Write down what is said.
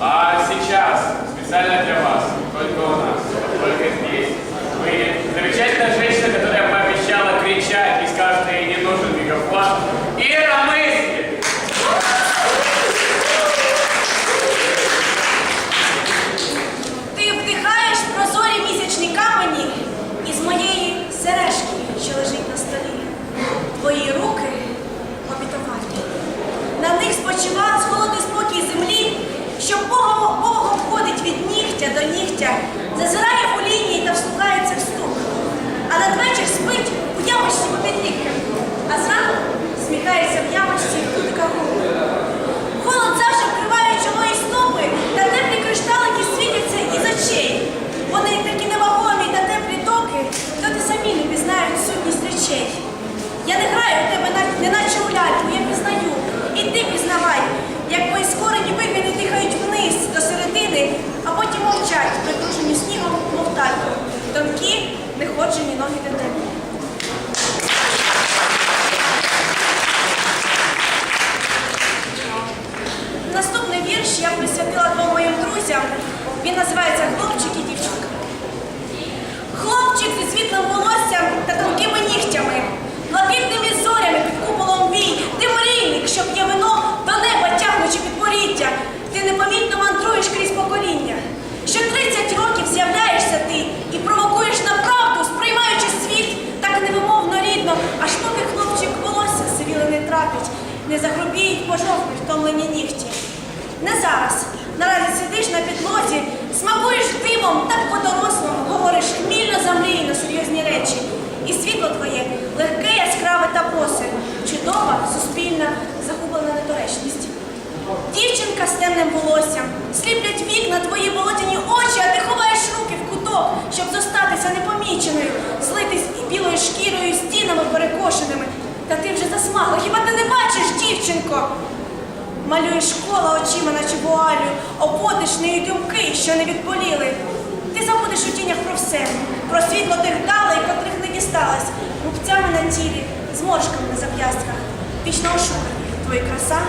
А сейчас, специально для вас, только у нас, только здесь, вы замечательная женщина, которая пообещала кричать и скажет, что ей не нужен мегафон. Ира Мысли! Ти вдихаєш прозорі місячні камені із моєї до нігтя, зазирає у лінії та вслухається в стук. А надвечір спить неходжені ноги дитини. Наступний вірш я присвятила двом моїм друзям. Він називається Хлопчик і дівчинка. Хлопчик зі світлим волоссям та тонкими втомлені нігті. Не зараз. Наразі сидиш на підлозі, смакуєш димом, так по-дорослому, говориш хмільно замріяно серйозні речі. І світло твоє легке, яскраве та босе, чудова, суспільна, загублена недоречність. Дівчинка з темним волоссям, сліплять вікна твої болотяні очі, а ти ховаєш руки в куток, щоб зостатися непоміченою, злитись і білою шкірою, стінами перекошеними. Та ти вже засмагла, хіба ти не бачиш, дівчинко? Малюєш школа очима, наче вуалю, обводиш нею думки, що не відболіли. Ти забудеш у тінях про все, про світло тих далей, котрих не дісталась, губцями на тілі, зморшками на зап'ястках, вічно ошукані, твої краса.